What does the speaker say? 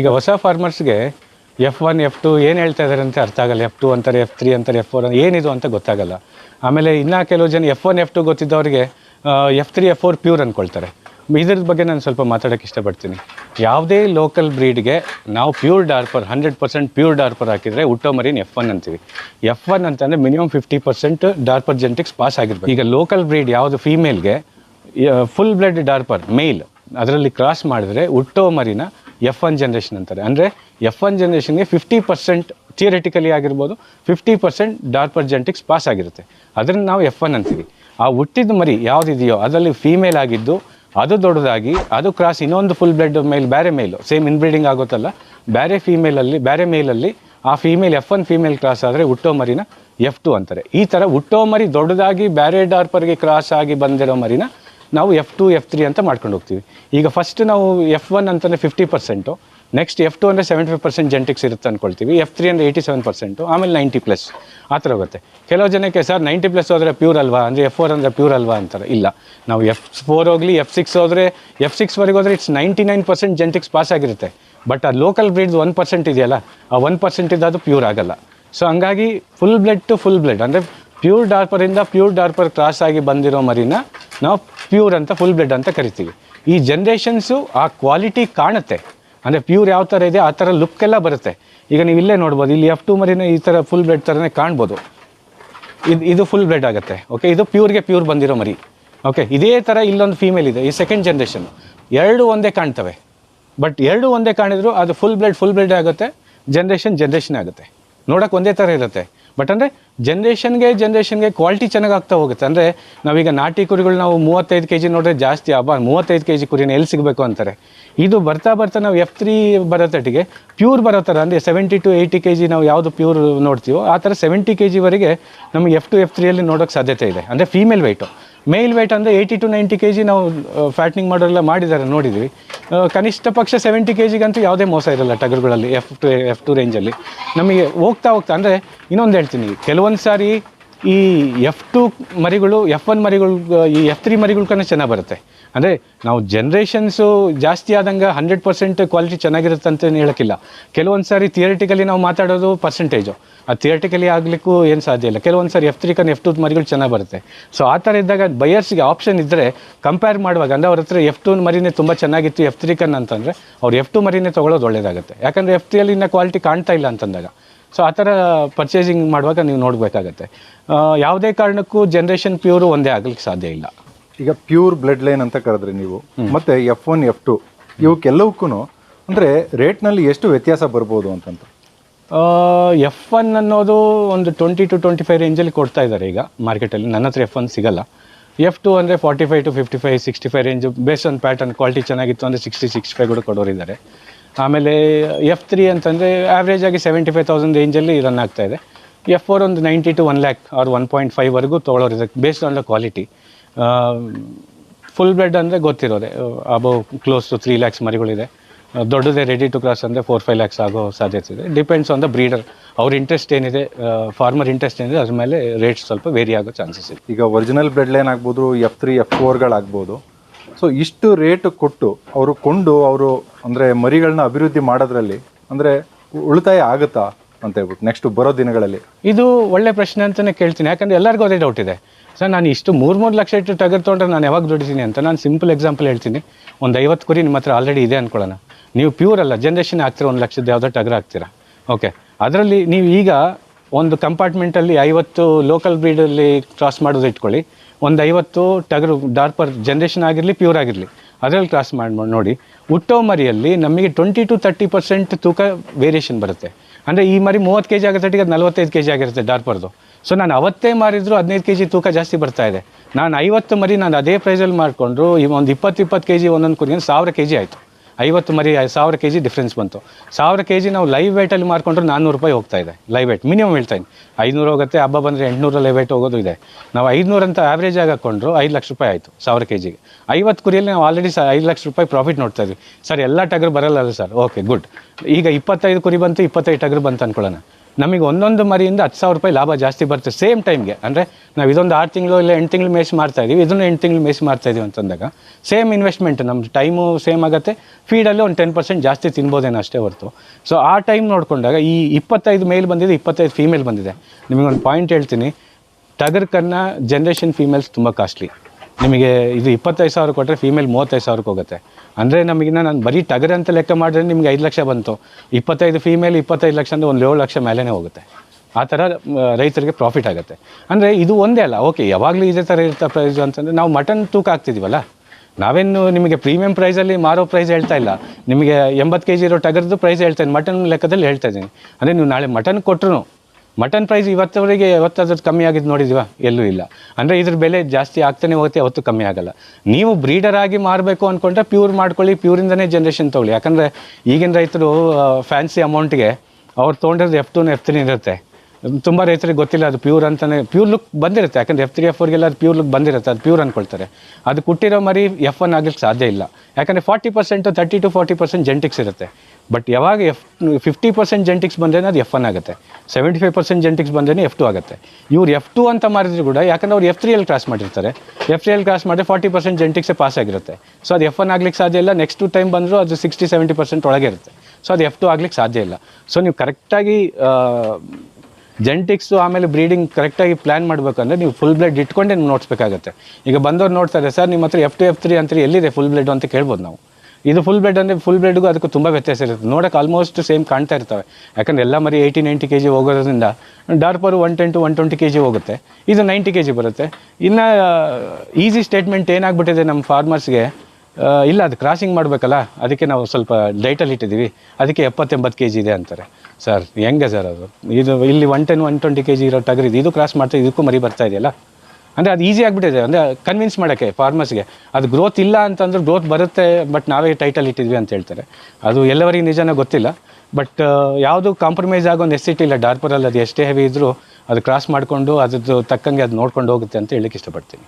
ಈಗ ಹೊಸ ಫಾರ್ಮರ್ಸ್ಗೆ ಎಫ್ ಒನ್ ಎಫ್ ಟು ಏನು ಹೇಳ್ತಾ ಇದ್ದಾರೆ ಅಂತ ಅರ್ಥ ಆಗಲ್ಲ. ಎಫ್ ಟು ಅಂತಾರೆ ಎಫ್ ತ್ರೀ ಅಂತಾರೆ ಎಫ್ ಫೋರ್ ಏನಿದು ಅಂತ ಗೊತ್ತಾಗಲ್ಲ. ಆಮೇಲೆ ಇನ್ನೂ ಕೆಲವು ಜನ F one F two ಗೊತ್ತಿದ್ದವರಿಗೆ F three F four pure ಅಂದ್ಕೊಳ್ತಾರೆ ಇದ್ರ ಬಗ್ಗೆ ನಾನು ಸ್ವಲ್ಪ ಮಾತಾಡೋಕ್ಕೆ ಇಷ್ಟಪಡ್ತೀನಿ. ಯಾವುದೇ ಲೋಕಲ್ ಬ್ರೀಡ್ಗೆ ನಾವು pure Dorper hundred percent pure Dorper ಹಾಕಿದರೆ ಉಟ್ಟೋಮರಿನ್ ಮರಿನ ಎಫ್ ಒನ್ ಅಂತೀವಿ. ಎಫ್ ಒನ್ ಅಂತಂದರೆ minimum fifty percent Dorper genetics pass ಆಗಿರ್ಬೇಕು. ಈಗ ಲೋಕಲ್ ಬ್ರೀಡ್ ಯಾವುದು ಫೀಮೇಲ್ಗೆ ಫುಲ್ ಬ್ಲಡ್ ಡಾರ್ಪರ್ ಮೇಲ್ ಅದರಲ್ಲಿ ಕ್ರಾಸ್ ಮಾಡಿದ್ರೆ ಮರಿನ ಎಫ್ ಒನ್ ಜನ್ರೇಷನ್ ಅಂತಾರೆ. ಅಂದರೆ ಎಫ್ ಒನ್ ಜನ್ರೇಷನ್ಗೆ ಫಿಫ್ಟಿ ಪರ್ಸೆಂಟ್ ಥಿಯರಿಟಿಕಲಿ ಆಗಿರ್ಬೋದು fifty percent Dorper genetics pass ಆಗಿರುತ್ತೆ. ಅದನ್ನು ನಾವು ಎಫ್ ಒನ್ ಅಂತೀವಿ. ಆ ಹುಟ್ಟಿದ ಮರಿ ಯಾವುದಿದೆಯೋ, ಅದರಲ್ಲಿ ಫೀಮೇಲ್ ಆಗಿದ್ದು, ಅದು ದೊಡ್ಡದಾಗಿ, ಅದು ಕ್ರಾಸ್ ಇನ್ನೊಂದು ಫುಲ್ ಬ್ಲಡ್ ಮೇಲ್ ಬೇರೆ ಮೇಲು ಸೇಮ್ ಇನ್ಬ್ರೀಡಿಂಗ್ ಆಗುತ್ತಲ್ಲ ಬೇರೆ ಫೀಮೇಲಲ್ಲಿ ಬೇರೆ ಮೇಲಲ್ಲಿ ಆ female F one female cross ಆದರೆ ಹುಟ್ಟೋ ಮರಿನ ಎಫ್ ಟು ಅಂತಾರೆ. ಈ ಥರ ಹುಟ್ಟೋ ಮರಿ ದೊಡ್ಡದಾಗಿ ಬೇರೆ ಡಾರ್ಪರ್ಗೆ ಕ್ರಾಸ್ ಆಗಿ ಬಂದಿರೋ ಮರಿನ ನಾವು ಎಫ್ ಟು ಎಫ್ ತ್ರೀ ಅಂತ ಮಾಡ್ಕೊಂಡು ಹೋಗ್ತೀವಿ. ಈಗ ಫಸ್ಟ್ ನಾವು ಎಫ್ ಒನ್ ಅಂತಂದರೆ fifty percent next F two ಅಂದರೆ ಸೆವೆಂಟಿ ಫೈವ್ ಪರ್ಸೆಂಟ್ ಜೆಂಟಿಕ್ಸ್ ಇರುತ್ತೆ ಅಂದ್ಕೊಳ್ತೀವಿ ಎಫ್ ತ್ರೀ ಅಂದರೆ ಏಯ್ಟಿ ಸೆವೆನ್ ಪರ್ಸೆಂಟು ಆಮೇಲೆ ನೈಂಟಿ ಪ್ಲಸ್ ಆ ಥರ ಹೋಗುತ್ತೆ. ಕೆಲವು ಜನಕ್ಕೆ ಸರ್ ನೈಂಟಿ ಪ್ಲಸ್ ಹೋದರೆ ಪ್ಯೂರ್ ಅಲ್ವಾ? ಅಂದರೆ ಎಫ್ ಫೋರ್ ಅಂದರೆ ಪ್ಯೂರ್ ಅಲ್ವಾ ಅಂತಾರೆ. ಇಲ್ಲ. ನಾವು ಎಫ್ ಫೋರ್ ಹೋಗಲಿ ಎಫ್ ಸಿಕ್ಸ್ ಹೋದರೆ ಎಫ್ ಸಿಕ್ಸ್ವರೆಗೆ ಹೋದರೆ it's ninety nine percent genetics pass ಆಗಿರುತ್ತೆ. ಬಟ್ ಆ ಲೋಕಲ್ ಬ್ರೀಡ್ಸ್ ಒನ್ ಪರ್ಸೆಂಟ್ ಇದೆಯಲ್ಲ, ಆ ಒನ್ ಪರ್ಸೆಂಟ್ ಅದು ಪ್ಯೂರ್ ಆಗಲ್ಲ. ಸೊ ಹಂಗಾಗಿ full blood to full blood ಅಂದರೆ ಪ್ಯೂರ್ ಡಾರ್ಪರಿಂದ ಪ್ಯೂರ್ ಡಾರ್ಪರ್ ಕ್ರಾಸ್ ಆಗಿ ಬಂದಿರೋ ಮರಿನ ನಾವು ಪ್ಯೂರ್ ಅಂತ ಫುಲ್ ಬ್ಲಡ್ ಅಂತ ಕರಿತೀವಿ. ಈ ಜನ್ರೇಷನ್ಸು ಆ ಕ್ವಾಲಿಟಿ ಕಾಣುತ್ತೆ. ಅಂದರೆ ಪ್ಯೂರ್ ಯಾವ ಥರ ಇದೆ, ಆ ಥರ ಲುಕ್ ಎಲ್ಲ ಬರುತ್ತೆ. ಈಗ ನೀವು ಇಲ್ಲೇ ನೋಡ್ಬೋದು, ಇಲ್ಲಿ ಎಫ್ ಟು ಮರಿನ ಈ ಥರ ಫುಲ್ ಬ್ಲಡ್ ಥರನೇ ಕಾಣ್ಬೋದು. ಇದು ಇದು ಫುಲ್ ಬ್ಲಡ್ ಆಗುತ್ತೆ ಓಕೆ ಇದು ಪ್ಯೂರ್ಗೆ ಪ್ಯೂರ್ ಬಂದಿರೋ ಮರಿ ಓಕೆ ಇದೇ ಥರ ಇಲ್ಲೊಂದು ಫೀಮೇಲ್ ಇದೆ, ಈ ಸೆಕೆಂಡ್ ಜನ್ರೇಷನ್ ಎರಡು ಒಂದೇ ಕಾಣ್ತವೆ. ಬಟ್ ಎರಡು ಒಂದೇ ಕಾಣಿದ್ರು ಅದು ಫುಲ್ ಬ್ಲಡ್ ಫುಲ್ ಬ್ಲಡ್ ಆಗುತ್ತೆ ಜನ್ರೇಷನ್ ಜನ್ರೇಷನ್ ಆಗುತ್ತೆ. ನೋಡೋಕೆ ಒಂದೇ ಥರ ಇರುತ್ತೆ. ಬಟ್ ಅಂದರೆ ಜನ್ರೇಷನ್ಗೆ ಜನ್ರೇಷನ್ಗೆ ಕ್ವಾಲಿಟಿ ಚೆನ್ನಾಗಿ ಆಗ್ತಾ ಹೋಗುತ್ತೆ. ಅಂದರೆ ನಾವೀಗ ನಾಟಿ ಕುರಿಗಳು ನಾವು ಮೂವತ್ತೈದು ಕೆ ಜಿ ನೋಡಿದ್ರೆ ಜಾಸ್ತಿ ಹಬ್ಬ, ಮೂವತ್ತೈದು ಕೆ ಜಿ ಕುರಿನ ಎಲ್ಲಿ ಸಿಗಬೇಕು ಅಂತಾರೆ? ಇದು ಬರ್ತಾ ಬರ್ತಾ ನಾವು ಎಫ್ ತ್ರೀ ಬರೋ ತಟ್ಟಿಗೆ ಪ್ಯೂರ್ ಬರೋ ಥರ ಅಂದರೆ seventy to eighty K G ನಾವು ಯಾವುದು ಪ್ಯೂರ್ ನೋಡ್ತೀವೋ, ಆ ಥರ ಸೆವೆಂಟಿ ಕೆ ಜಿವರೆಗೆ ನಮಗೆ ಎಫ್ ಟು ಎಫ್ ತ್ರೀಯಲ್ಲಿ ನೋಡೋಕ್ಕೆ ಸಾಧ್ಯತೆ ಇದೆ. ಅಂದರೆ ಫೀಮೇಲ್ ವೆಯ್ಟು ಮೇಲ್ ವೆಯ್ಟ್ ಅಂದರೆ eighty to ninety K G ನಾವು ಫ್ಯಾಟ್ನಿಂಗ್ ಮಾಡೋರೆಲ್ಲ ಮಾಡಿದ್ದಾರೆ, ನೋಡಿದ್ವಿ. ಕನಿಷ್ಠ ಪಕ್ಷ ಸೆವೆಂಟಿ ಕೆ ಜಿಗಂತೂ ಯಾವುದೇ ಮೋಸ ಇರಲ್ಲ ಟಗರುಗಳಲ್ಲಿ ಎಫ್ ಟು ಎಫ್ ಟು ರೇಂಜಲ್ಲಿ ನಮಗೆ ಹೋಗ್ತಾ ಹೋಗ್ತಾ, ಅಂದರೆ ಇನ್ನೊಂದು ಹೇಳ್ತೀನಿ, ಕೆಲವೊಂದು ಸಾರಿ ಈ ಎಫ್ ಟು ಮರಿಗಳು, ಎಫ್ ಒನ್ ಮರಿಗಳು, ಈ ಎಫ್ ತ್ರೀ ಮರಿಗಳು ಕನ್ನ ಚೆನ್ನಾಗಿ ಬರುತ್ತೆ. ಅಂದರೆ ನಾವು ಜನ್ರೇಷನ್ಸು ಜಾಸ್ತಿ ಆದಂಗೆ ಹಂಡ್ರೆಡ್ ಪರ್ಸೆಂಟ್ ಕ್ವಾಲಿಟಿ ಚೆನ್ನಾಗಿರುತ್ತೆ ಅಂತ ಹೇಳೋಕ್ಕಿಲ್ಲ. ಕೆಲವೊಂದು ಸಾರಿ ಥಿಯರಿಟಿಕಲಿ ನಾವು ಮಾತಾಡೋದು ಪರ್ಸೆಂಟೇಜು ಆ ಥಿಯರಿಟಿಕಲಿ ಆಗಲಿಕ್ಕೂ ಏನು ಸಾಧ್ಯ ಇಲ್ಲ. ಕೆಲವೊಂದು ಸಾರಿ ಎಫ್ ತ್ರೀ ಕನ್ ಎಫ್ ಟು ಮರಿಗಳು ಚೆನ್ನಾಗಿ ಬರುತ್ತೆ. ಸೊ ಆ ಥರ ಇದ್ದಾಗ ಬಯರ್ಸ್ಗೆ ಆಪ್ಷನ್ ಇದ್ದರೆ ಕಂಪೇರ್ ಮಾಡುವಾಗ, ಅಂದರೆ ಅವ್ರ ಹತ್ರ ಎಫ್ ಟು ಮರಿನೇ ತುಂಬ ಚೆನ್ನಾಗಿತ್ತು, ಎಫ್ ತ್ರೀ ಕನ್ ಅಂತಂದರೆ ಅವ್ರು ಎಫ್ ಟು ಮರಿನೇ ತೊಗೊಳೋದು ಒಳ್ಳೆಯದಾಗುತ್ತೆ ಯಾಕಂದರೆ ಎಫ್ ತ್ರೀಯಲ್ಲಿ ಇನ್ನೂ ಕ್ವಾಲಿಟಿ ಕಾಣ್ತಾ ಇಲ್ಲ ಅಂತಂದಾಗ. ಸೊ ಆ ಥರ ಪರ್ಚೇಸಿಂಗ್ ಮಾಡುವಾಗ ನೀವು ನೋಡಬೇಕಾಗತ್ತೆ. ಯಾವುದೇ ಕಾರಣಕ್ಕೂ ಜನ್ರೇಷನ್ ಪ್ಯೂರು ಒಂದೇ ಆಗಲಿಕ್ಕೆ ಸಾಧ್ಯ ಇಲ್ಲ. ಈಗ ಪ್ಯೂರ್ ಬ್ಲಡ್ ಲೈನ್ ಅಂತ ಕರೆದ್ರಿ ನೀವು ಮತ್ತೆ ಎಫ್ ಒನ್ ಎಫ್ ಟು ಇವಕ್ಕೆಲ್ಲವಕ್ಕೂ ಅಂದರೆ ರೇಟ್ನಲ್ಲಿ ಎಷ್ಟು ವ್ಯತ್ಯಾಸ ಬರ್ಬೋದು ಅಂತಂತ? ಎಫ್ ಒನ್ ಅನ್ನೋದು ಒಂದು ಟ್ವೆಂಟಿ ಟು ಟ್ವೆಂಟಿ ಫೈವ್ ರೇಂಜಲ್ಲಿ ಕೊಡ್ತಾ ಇದ್ದಾರೆ ಈಗ ಮಾರ್ಕೆಟಲ್ಲಿ ನನ್ನ ಹತ್ರ ಎಫ್ ಒನ್ ಸಿಗಲ್ಲ. ಎಫ್ ಟು ಅಂದರೆ forty five to fifty five sixty five range base on pattern quality ಚೆನ್ನಾಗಿತ್ತು ಅಂದರೆ ಸಿಕ್ಸ್ಟಿ ಸಿಕ್ಸ್ಟಿ ಫೈವ್ ಕೂಡ ಕೊಡೋರಿದ್ದಾರೆ. ಆಮೇಲೆ ಎಫ್ ತ್ರೀ ಅಂತಂದರೆ ಆ್ಯಾವ್ರೇಜ್ ಆಗಿ ಸೆವೆಂಟಿ ಫೈವ್ ತೌಸಂಡ್ ರೇಂಜಲ್ಲಿ ರನ್ ಆಗ್ತಾ ಇದೆ. ಎಫ್ ಫೋರ್ ಒಂದು ninety to one lakh or one point ಫೈವ್ವರೆಗೂ ತೊಗೊಳೋರಿದೆ based on the quality full blood ಅಂದರೆ ಗೊತ್ತಿರೋದೆ. Above close to three lakhs ಮರಿಗಳಿದೆ. ದೊಡ್ಡದೇ ರೆಡಿ ಟು ಕ್ರಾಸ್ ಅಂದರೆ ಫೋರ್ ಫೈವ್ ಲ್ಯಾಕ್ಸ್ ಆಗೋ ಸಾಧ್ಯತೆ ಇದೆ. ಡಿಪೆಂಡ್ಸ್ ಆನ್ ದ ಬ್ರೀಡರ್ ಅವ್ರ ಇಂಟ್ರೆಸ್ಟ್ ಏನಿದೆ ಫಾರ್ಮರ್ ಇಂಟ್ರೆಸ್ಟ್ ಏನಿದೆ, ಅದ್ರ ಮೇಲೆ ರೇಟ್ ಸ್ವಲ್ಪ ವೇರಿ ಆಗೋ ಚಾನ್ಸಸ್ ಇದೆ. ಈಗ ಒರಿಜಿನಲ್ ಬ್ಲಡ್ ಲೈನ್ ಆಗ್ಬೋದು ಎಫ್ ತ್ರೀ ಎಫ್ ಫೋರ್ಗಳಾಗ್ಬೋದು ಸೊ ಇಷ್ಟು ರೇಟ್ ಕೊಟ್ಟು ಅವರು ಕೊಂಡು ಅವರು ಅಂದರೆ ಮರಿಗಳನ್ನ ಅಭಿವೃದ್ಧಿ ಮಾಡೋದ್ರಲ್ಲಿ ಅಂದರೆ ಉಳಿತಾಯ ಆಗುತ್ತಾ ಅಂತ ಹೇಳ್ಬಿಟ್ಟು ನೆಕ್ಸ್ಟ್ ಬರೋ ದಿನಗಳಲ್ಲಿ? ಇದು ಒಳ್ಳೆ ಪ್ರಶ್ನೆ ಅಂತಲೇ ಕೇಳ್ತೀನಿ. ಯಾಕಂದರೆ ಎಲ್ಲರಿಗೂ ಅದೇ ಡೌಟ್ ಇದೆ. ಸರ್, ನಾನು ಇಷ್ಟು ಮೂರು ಮೂರು ಲಕ್ಷ ಇಟ್ಟು ಟಗರ್ ತೊಗೊಂಡ್ರೆ ನಾನು ಯಾವಾಗ ದುಡಿತೀನಿ ಅಂತ ನಾನು ಸಿಂಪಲ್ ಎಕ್ಸಾಂಪಲ್ ಹೇಳ್ತೀನಿ. ಒಂದು ಐವತ್ತು ಕುರಿ ನಿಮ್ಮ ಹತ್ರ ಆಲ್ರೆಡಿ ಇದೆ ಅಂದ್ಕೊಳ್ಳೋಣ ನೀವು ಪ್ಯೂರ್ ಅಲ್ಲ ಜನ್ರೇಷನ್ ಆಗ್ತೀರಾ, ಒಂದು ಲಕ್ಷದ ಯಾವುದೋ ಟಗರ್ ಆಗ್ತೀರಾ? ಓಕೆ ಅದರಲ್ಲಿ ನೀವು ಈಗ ಒಂದು ಕಂಪಾರ್ಟ್ಮೆಂಟಲ್ಲಿ ಐವತ್ತು ಲೋಕಲ್ ಬ್ರೀಡಲ್ಲಿ ಕ್ರಾಸ್ ಮಾಡೋದು ಇಟ್ಕೊಳ್ಳಿ. ಒಂದು ಐವತ್ತು ಟಗರು ಡಾರ್ಪರ್ ಜನ್ರೇಷನ್ ಆಗಿರಲಿ ಪ್ಯೂರ್ ಆಗಿರಲಿ. ಅದರಲ್ಲಿ ಕ್ರಾಸ್ ಮಾಡಿ ನೋಡಿ ಹುಟ್ಟೋ ಮರಿಯಲ್ಲಿ ನಮಗೆ ಟ್ವೆಂಟಿ ಟು ತರ್ಟಿ ಪರ್ಸೆಂಟ್ ತೂಕ ವೇರಿಯೇಷನ್ ಬರುತ್ತೆ. ಅಂದರೆ ಈ ಮರಿ ಮೂವತ್ತು ಕೆ ಜಿ ಆಗೋ ಅದು ನಲ್ವತ್ತೈದು ಕೆ ಜಿ ಆಗಿರುತ್ತೆ ಡಾರ್ಪರ್ದು. ಸೊ ನಾನು ಅವತ್ತೇ ಮಾರಿದ್ರು ಹದಿನೈದು ಕೆ ಜಿ ತೂಕ ಜಾಸ್ತಿ ಬರ್ತಾ ಇದೆ. ನಾನು ಐವತ್ತು ಮರಿ ನಾನು ಅದೇ ಪ್ರೈಸಲ್ಲಿ ಮಾಡಿಕೊಂಡ್ರು ಈ ಒಂದು ಇಪ್ಪತ್ತು ಇಪ್ಪತ್ತು ಕೆ ಜಿ ಒಂದೊಂದು ಕುರಿ ಸಾವಿರ ಕೆ ಜಿ ಆಯಿತು. ಐವತ್ತು ಮರಿ ಸಾವಿರ ಕೆ ಜಿ ಡಿಫ್ರೆನ್ಸ್ ಬಂತು. ಸಾವಿರ ಕೆ ಜಿ ನಾವು ಲೈವ್ ವೇಟಲ್ಲಿ ಮಾರ್ಕೊಂಡ್ರೆ ನಾನ್ನೂರು ರೂಪಾಯಿ ಹೋಗ್ತಾ ಇದೆ ಲೈವ್ ವೇಟ್ ಮಿನಿಮಮ್ ಹೇಳ್ತಾ ಇದ್ದೀನಿ. ಐನೂರು ಹೋಗುತ್ತೆ, ಹಬ್ಬ ಬಂದರೆ ಎಂಟುನೂರು ಲೈವ್ ವೇಟ್ ಹೋಗೋದು ಇದೆ. ನಾವು ಐದುನೂರು ಅಂತ ಆವ್ರೇಜ್ ಆಗಿ ಹಾಕ್ಕೊಂಡ್ರು ಐದು ಲಕ್ಷ ರೂಪಾಯಿ ಆಯಿತು ಸಾವಿರ ಕೆ ಜಿಗೆ ಐವತ್ತು ಕುರಿಯಲ್ಲಿ ನಾವು ಆಲ್ರೆಡಿ ಸ ಐದು ಲಕ್ಷ ರೂಪಾಯಿ ಪ್ರಾಫಿಟ್ ನೋಡ್ತಾ ಇದ್ವಿ. ಸರ್, ಎಲ್ಲ ಟಗರು ಬರಲ್ಲ ಸರ್. ಓಕೆ ಗುಡ್ ಈಗ ಇಪ್ಪತ್ತೈದು ಕುರಿ ಬಂತು, ಇಪ್ಪತ್ತೈದು ಟಗರು ಬಂತು ಅನ್ಕೊಳ್ಳೋಣ. ನಮಗೆ ಒಂದೊಂದು ಮರಿಯಿಂದ ಹತ್ತು ಸಾವಿರ ರೂಪಾಯಿ ಲಾಭ ಜಾಸ್ತಿ ಬರುತ್ತೆ ಸೇಮ್ ಟೈಮ್ಗೆ. ಅಂದರೆ ನಾವು ಇದೊಂದು ಆರು ತಿಂಗಳು ಇಲ್ಲ ಎಂಟು ತಿಂಗಳು ಮೇಸ್ ಮಾಡ್ತಾ ಇದೀವಿ, ಇದನ್ನು ಎಂಟು ತಿಂಗಳು ಮೇಸ್ ಮಾಡ್ತಾ ಇದೀವಿ ಅಂತಂದಾಗ ಸೇಮ್ ಇನ್ವೆಸ್ಟ್ಮೆಂಟ್ ನಮ್ಮ ಟೈಮು ಸೇಮ್ ಆಗುತ್ತೆ. ಫೀಡಲ್ಲಿ ಒಂದು ಟೆನ್ ಪರ್ಸೆಂಟ್ ಜಾಸ್ತಿ ತಿನ್ಬೋದೇನೋ ಅಷ್ಟೇ ಹೊರತು. ಸೊ ಆ ಟೈಮ್ ನೋಡಿಕೊಂಡಾಗ ಈ ಇಪ್ಪತ್ತೈದು ಮೇಲ್ ಬಂದಿದೆ, ಇಪ್ಪತ್ತೈದು ಫೀಮೇಲ್ ಬಂದಿದೆ. ನಿಮಗೊಂದು ಪಾಯಿಂಟ್ ಹೇಳ್ತೀನಿ. ಟಗರ್ಕನ್ನ ಜನ್ರೇಷನ್ ಫೀಮೇಲ್ಸ್ ತುಂಬ ಕಾಸ್ಟ್ಲಿ ನಿಮಗೆ ಇದು ಇಪ್ಪತ್ತೈದು ಸಾವಿರ ಕೊಟ್ಟರೆ ಫೀಮೇಲ್ ಮೂವತ್ತೈದು ಸಾವಿರಕ್ಕೆ ಹೋಗುತ್ತೆ. ಅಂದರೆ ನಮಗಿನ್ನ ನಾನು ಬರೀ ಟಗರ್ ಅಂತ ಲೆಕ್ಕ ಮಾಡಿದ್ರೆ ನಿಮಗೆ ಐದು ಲಕ್ಷ ಬಂತು. ಇಪ್ಪತ್ತೈದು ಫೀಮೇಲ್ ಇಪ್ಪತ್ತೈದು ಲಕ್ಷ ಅಂದರೆ ಒಂದು ಏಳು ಲಕ್ಷ ಮೇಲೇ ಹೋಗುತ್ತೆ. ಆ ಥರ ರೈತರಿಗೆ ಪ್ರಾಫಿಟ್ ಆಗುತ್ತೆ. ಅಂದರೆ ಇದು ಒಂದೇ ಅಲ್ಲ. ಓಕೆ ಯಾವಾಗಲೂ ಇದೇ ಥರ ಇರ್ತಾ ಪ್ರೈಸು ಅಂತಂದರೆ ನಾವು ಮಟನ್ ತೂಕ ಹಾಕ್ತಿದ್ದೀವಲ್ಲ ನಾವೇನು ನಿಮಗೆ ಪ್ರೀಮಿಯಂ ಪ್ರೈಸಲ್ಲಿ ಮಾರೋ ಪ್ರೈಸ್ ಹೇಳ್ತಾ ಇಲ್ಲ. ನಿಮಗೆ ಎಂಬತ್ತು ಕೆ ಜಿ ಇರೋ ಟಗರ್ದು ಪ್ರೈಸ್ ಹೇಳ್ತೇನೆ ಮಟನ್ ಲೆಕ್ಕದಲ್ಲಿ ಹೇಳ್ತಾ ಇದ್ದೀನಿ. ಅಂದರೆ ನೀವು ನಾಳೆ ಮಟನ್ ಕೊಟ್ಟರು ಮಟನ್ ಪ್ರೈಸ್ ಇವತ್ತವರೆಗೆ ಯಾವತ್ತಾದ್ರೂ ಕಮ್ಮಿ ಆಗಿದ್ದು ನೋಡಿದ್ವಾ? ಎಲ್ಲೂ ಇಲ್ಲ. ಅಂದರೆ ಇದ್ರ ಬೆಲೆ ಜಾಸ್ತಿ ಆಗ್ತಾನೆ ಹೋಗುತ್ತೆ ಅವತ್ತು ಕಮ್ಮಿ ಆಗಲ್ಲ. ನೀವು ಬ್ರೀಡರ್ ಆಗಿ ಮಾರಬೇಕು ಅಂದ್ಕೊಂಡ್ರೆ ಪ್ಯೂರ್ ಮಾಡ್ಕೊಳ್ಳಿ, ಪ್ಯೂರಿಂದನೇ ಜನ್ರೇಷನ್ ತೊಗೊಳ್ಳಿ. ಯಾಕಂದರೆ ಈಗಿನ ರೈತರು ಫ್ಯಾನ್ಸಿ ಅಮೌಂಟ್ಗೆ ಅವ್ರು ತೊಗೊಂಡಿರೋದು ಎಫ್ ಟೂನ ಎಫ್ ತ್ರೀ ಇರುತ್ತೆ. ತುಂಬ ರೈತರಿಗೆ ಗೊತ್ತಿಲ್ಲ, ಅದು ಪ್ಯೂರ್ ಅಂತಲೇ ಪ್ಯೂರ್ ಲುಕ್ ಬಂದಿರುತ್ತೆ. ಯಾಕಂದರೆ ಎಫ್ ತ್ರೀ ಎಫ್ ಫೋರ್ಗೆಲ್ಲ ಅದು ಪ್ಯೂರ್ ಲುಕ್ ಬಂದಿರುತ್ತೆ, ಅದು ಪ್ಯೂರ್ ಅಂದ್ಕೊಳ್ತಾರೆ ಅದು ಕೊಟ್ಟಿರೋ ಮರಿ ಎಫ್ ಒನ್ ಆಗಲಿಕ್ಕೆ ಸಾಧ್ಯ ಇಲ್ಲ. ಯಾಕಂದರೆ forty percent thirty to forty percent genetics ಇರುತ್ತೆ. ಬಟ್ ಯಾವಾಗ ಎಫ್ ಫಿಫ್ಟಿ ಪರ್ಸೆಂಟ್ ಜೆಂಟಿಕ್ಸ್ ಬಂದ್ರೆ ಅದು ಎಫ್ ಒನ್ ಆಗುತ್ತೆ. ಸೆವೆಂಟಿ ಫೈವ್ ಪರ್ಸೆಂಟ್ ಜೆಂಟಿಕ್ಸ್ ಬಂದ್ರೆ ಎಫ್ ಟು ಆಗುತ್ತೆ. ಇವ್ರು ಎಫ್ ಟು ಅಂತ ಮಾಡಿದ್ರು ಕೂಡ, ಯಾಕಂದ್ರೆ ಅವ್ರು ಎಫ್ ತ್ರೀಯಲ್ಲಿ ಕ್ರಾಸ್ ಮಾಡಿರ್ತಾರೆ. ಎಫ್ ತ್ರೀಯಲ್ಲಿ ಕ್ರಾಸ್ ಮಾಡಿದ್ರೆ ಫಾರ್ಟಿ ಪರ್ಸೆಂಟ್ ಜೆಂಟಿಕ್ಸೇ ಪಾಸ್ ಆಗಿರುತ್ತೆ. ಸೊ ಅದು ಎಫ್ ಒನ್ ಆಗ್ಲಿಕ್ಕೆ ಸಾಧ್ಯ ಇಲ್ಲ ನೆಕ್ಸ್ಟ್ ಟೈಮ್ ಬಂದರೂ ಅದು ಸಿಕ್ಸ್ಟಿ ಸೆವೆಂಟಿ ಪರ್ಸೆಂಟ್ ಒಳಗೆ ಇರುತ್ತೆ. ಸೊ ಅದು ಎಫ್ ಟು ಆಗ್ಲಿಕ್ಕೆ ಸಾಧ್ಯ ಇಲ್ಲ. ಸೊ ನೀವು ಕರೆಕ್ಟಾಗಿ ಜೆಂಟಿಕ್ಸು ಆಮೇಲೆ ಬ್ರೀಡಿಂಗ್ ಕರೆಕ್ಟಾಗಿ ಪ್ಲ್ಯಾನ್ ಮಾಡಬೇಕಂದ್ರೆ ನೀವು ಫುಲ್ ಬ್ಲಡ್ ಇಟ್ಕೊಂಡೇ ನೀವು ನೋಡ್ಸ್ಬೇಕಾಗತ್ತೆ. ಈಗ ಬಂದವ್ರು ನೋಡ್ತಾರೆ ಸರ್ ನಿಮ್ಮ ಹತ್ರ ಎಫ್ ಟು ಎಫ್ ತ್ರೀ ಅಂತ ಎಲ್ಲಿದೆ ಫುಲ್ ಬ್ಲಡ್ ಅಂತ ಕೇಳ್ಬೋದು ನಾವು. ಇದು ಫುಲ್ ಬ್ಲಡ್ ಅಂದರೆ ಫುಲ್ ಬ್ಲಡ್ಗೂ ಅದಕ್ಕೂ ತುಂಬ ವ್ಯತ್ಯಾಸ ಇರುತ್ತೆ. ನೋಡೋಕೆ ಆಲ್ಮೋಸ್ಟ್ ಸೇಮ್ ಕಾಣ್ತಾ ಇರ್ತವೆ. ಯಾಕಂದರೆ ಎಲ್ಲ ಮರಿ ಏಯ್ಟಿ ನೈಂಟಿ ಕೆ ಜಿ ಹೋಗೋದ್ರಿಂದ Dorper one ten to one twenty K G ಹೋಗುತ್ತೆ. ಇದು ನೈಂಟಿ ಕೆ ಜಿ ಬರುತ್ತೆ. ಇನ್ನು ಈಸಿ ಸ್ಟೇಟ್ಮೆಂಟ್ ಏನಾಗ್ಬಿಟ್ಟಿದೆ ನಮ್ಮ ಫಾರ್ಮರ್ಸ್ಗೆ ಇಲ್ಲ, ಅದು ಕ್ರಾಸಿಂಗ್ ಮಾಡಬೇಕಲ್ಲ, ಅದಕ್ಕೆ ನಾವು ಸ್ವಲ್ಪ ಡೈಟಲ್ಲಿ ಇಟ್ಟಿದ್ದೀವಿ. ಅದಕ್ಕೆ ಎಪ್ಪತ್ತೆಂಬತ್ತು ಕೆ ಜಿ ಇದೆ ಅಂತಾರೆ. ಸರ್ ಹೆಂಗೆ ಸರ್ ಅದು? ಇದು ಇಲ್ಲಿ one ten one twenty K G ಇರೋ ಟಗರ್ ಇದು ಕ್ರಾಸ್ ಮಾಡ್ತಾ ಇದಕ್ಕೂ ಮರಿ ಬರ್ತಾ ಇದೆಯಲ್ಲ? ಅಂದರೆ ಅದು ಈಸಿ ಆಗಿಬಿಟ್ಟಿದೆ. ಅಂದರೆ ಕನ್ವಿನ್ಸ್ ಮಾಡೋಕ್ಕೆ ಫಾರ್ಮರ್ಸ್ಗೆ ಅದು ಗ್ರೋತ್ ಇಲ್ಲ ಅಂತಂದ್ರೆ ಗ್ರೋತ್ ಬರುತ್ತೆ ಬಟ್ ನಾವೇ ಟೈಟಲ್ ಇಟ್ಟಿದ್ವಿ ಅಂತ ಹೇಳ್ತಾರೆ. ಅದು ಎಲ್ಲವರಿಗೆ ನಿಜನೇ ಗೊತ್ತಿಲ್ಲ. ಬಟ್ ಯಾವುದು ಕಾಂಪ್ರಮೈಸ್ ಆಗೋ ನೆಸಿಟಿ ಇಲ್ಲ. ಡಾರ್ಪರಲ್ಲಿ ಅದು ಎಷ್ಟೇ ಹೆವಿ ಇದ್ದರೂ ಅದು ಕ್ರಾಸ್ ಮಾಡಿಕೊಂಡು, ಅದ್ರದ್ದು ತಕ್ಕಂಗೆ ಅದು ನೋಡ್ಕೊಂಡು ಹೋಗುತ್ತೆ ಅಂತ ಹೇಳಕ್ಕೆ ಇಷ್ಟಪಡ್ತೀನಿ.